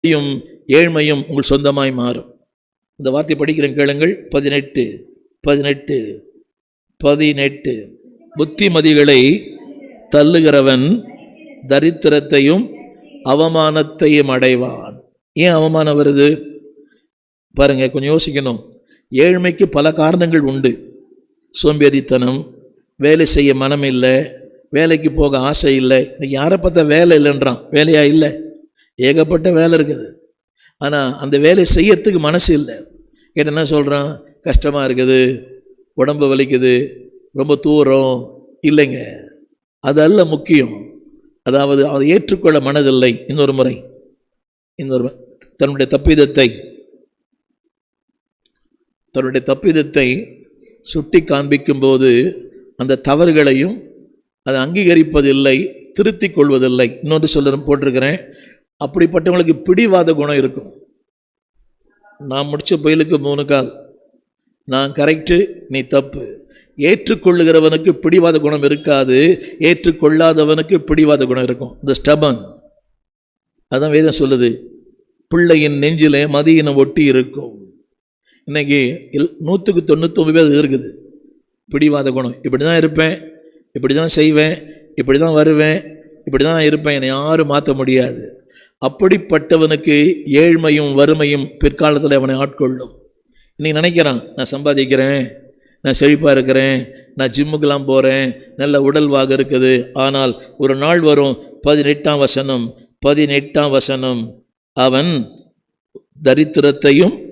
யும் ஏழ்மையும் உங்கள் சொந்தமாய் மாறும். இந்த வார்த்தை படிக்கிறேன் கேளுங்கள். பதினெட்டு பதினெட்டு பதினெட்டு. புத்திமதிகளை தள்ளுகிறவன் தரித்திரத்தையும் அவமானத்தையும் அடைவான். ஏன் அவமானம் வருது? பாருங்க கொஞ்சம் யோசிக்கணும். ஏழ்மைக்கு பல காரணங்கள் உண்டு. சோம்பேறித்தனம் வேலை செய்ய மனம் இல்லை வேலைக்கு போக ஆசை இல்லை. இன்னைக்கு யாரை பார்த்தா வேலை இல்லைன்றான்? வேலையா இல்லை? ஏகப்பட்ட வேலை இருக்குது. ஆனால் அந்த வேலை செய்யறதுக்கு மனசு இல்லை. கேட்ட என்ன சொல்கிறான் கஷ்டமாக இருக்குது உடம்பு வலிக்குது ரொம்ப தூரம் இல்லைங்க. அது அல்ல முக்கியம். அதாவது அதை ஏற்றுக்கொள்ள மனதில்லை. இன்னொரு முறை. இன்னொரு தன்னுடைய தப்பிதத்தை. தன்னுடைய தப்பிதத்தை சுட்டி காண்பிக்கும்போது அந்த தவறுகளையும் அதை அங்கீகரிப்பதில்லை திருத்திக் கொள்வதில்லை. இன்னொன்று சொல்ல போட்டிருக்கிறேன். அப்படிப்பட்டவங்களுக்கு பிடிவாத குணம் இருக்கும். நான் முடிச்ச புயலுக்கு மூணு கால். நான் கரெக்டு நீ தப்பு. ஏற்றுக்கொள்ளுகிறவனுக்கு பிடிவாத குணம் இருக்காது ஏற்றுக்கொள்ளாதவனுக்கு பிடிவாத குணம் இருக்கும். இந்த ஸ்டபன் அதான் வேதம் சொல்லுது. பிள்ளையின் நெஞ்சில் மதியினம் ஒட்டி இருக்கும். இன்னைக்கு இல் நூற்றுக்கு தொண்ணூத்தொம்பது பேர் இருக்குது. பிடிவாத குணம். இப்படி தான் இருப்பேன் இப்படி தான் செய்வேன் இப்படி தான் வருவேன் இப்படி தான் இருப்பேன். என்னை யாரும் மாற்ற முடியாது. அப்படிப்பட்டவனுக்கு ஏழ்மையும் வறுமையும் பிற்காலத்தில் அவனை ஆட்கொள்ளும். இன்னைக்கு நினைக்கிறான் நான் சம்பாதிக்கிறேன் நான் செழிப்பாக இருக்கிறேன் நான் ஜிம்முக்கெல்லாம் போகிறேன் நல்ல உடல்வாக இருக்குது. ஆனால் ஒரு நாள் வரும் பதினெட்டாம் வசனம் பதினெட்டாம் வசனம். அவன் தரித்திரத்தையும்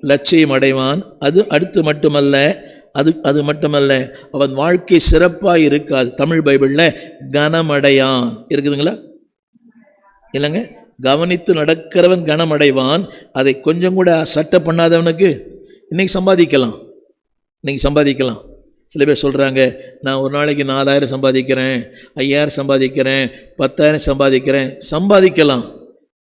லட்சியம் அடைவான். அது அடுத்து மட்டுமல்ல அது அது மட்டுமல்ல அவன் வாழ்க்கை சிறப்பாக இருக்காது. தமிழ் பைபிளில் கனமடையான். இருக்குதுங்களா? இல்லைங்க? கவனித்து நடக்கிறவன் கனமடைவான். அதை கொஞ்சம் கூட சட்டை பண்ணாதவனுக்கு இன்னைக்கு சம்பாதிக்கலாம். இன்றைக்கி சம்பாதிக்கலாம். சில பேர் சொல்கிறாங்க நான் ஒரு நாளைக்கு நாலாயிரம் சம்பாதிக்கிறேன் ஐயாயிரம் சம்பாதிக்கிறேன் பத்தாயிரம் சம்பாதிக்கிறேன். சம்பாதிக்கலாம்.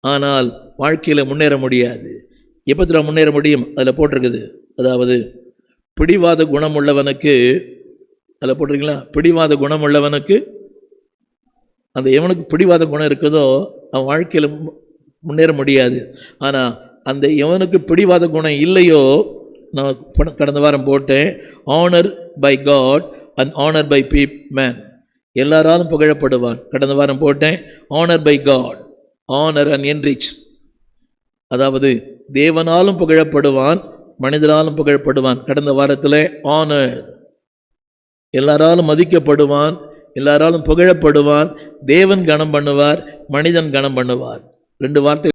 ஆனால் வாழ்க்கையில் முன்னேற முடியாது. எப்போ முன்னேற முடியும்? அதில் போட்டிருக்குது. அதாவது பிடிவாத குணம் உள்ளவனுக்கு அதில் போட்டிருக்கீங்களா? பிடிவாத குணம் உள்ளவனுக்கு அந்த எவனுக்கு பிடிவாத குணம் இருக்குதோ அவன் வாழ்க்கையில் மு- முன்னேற முடியாது. ஆனால் அந்த எவனுக்கு பிடிவாத குணம் இல்லையோ நான் கடந்த வாரம் போட்டேன். Honour by God and honour by people எல்லாராலும் புகழப்படுவான். கடந்த வாரம் போட்டேன். Honour by God honour and enrich அதாவது தேவனாலும் புகழப்படுவான் மனிதராலும் புகழப்படுவான். கடந்த வாரத்தில் ஆனர் எல்லாராலும் மதிக்கப்படுவான் எல்லாராலும் புகழப்படுவான். தேவன் கனம் பண்ணுவார் மனிதன் கனம் பண்ணுவார். ரெண்டு வார்த்தை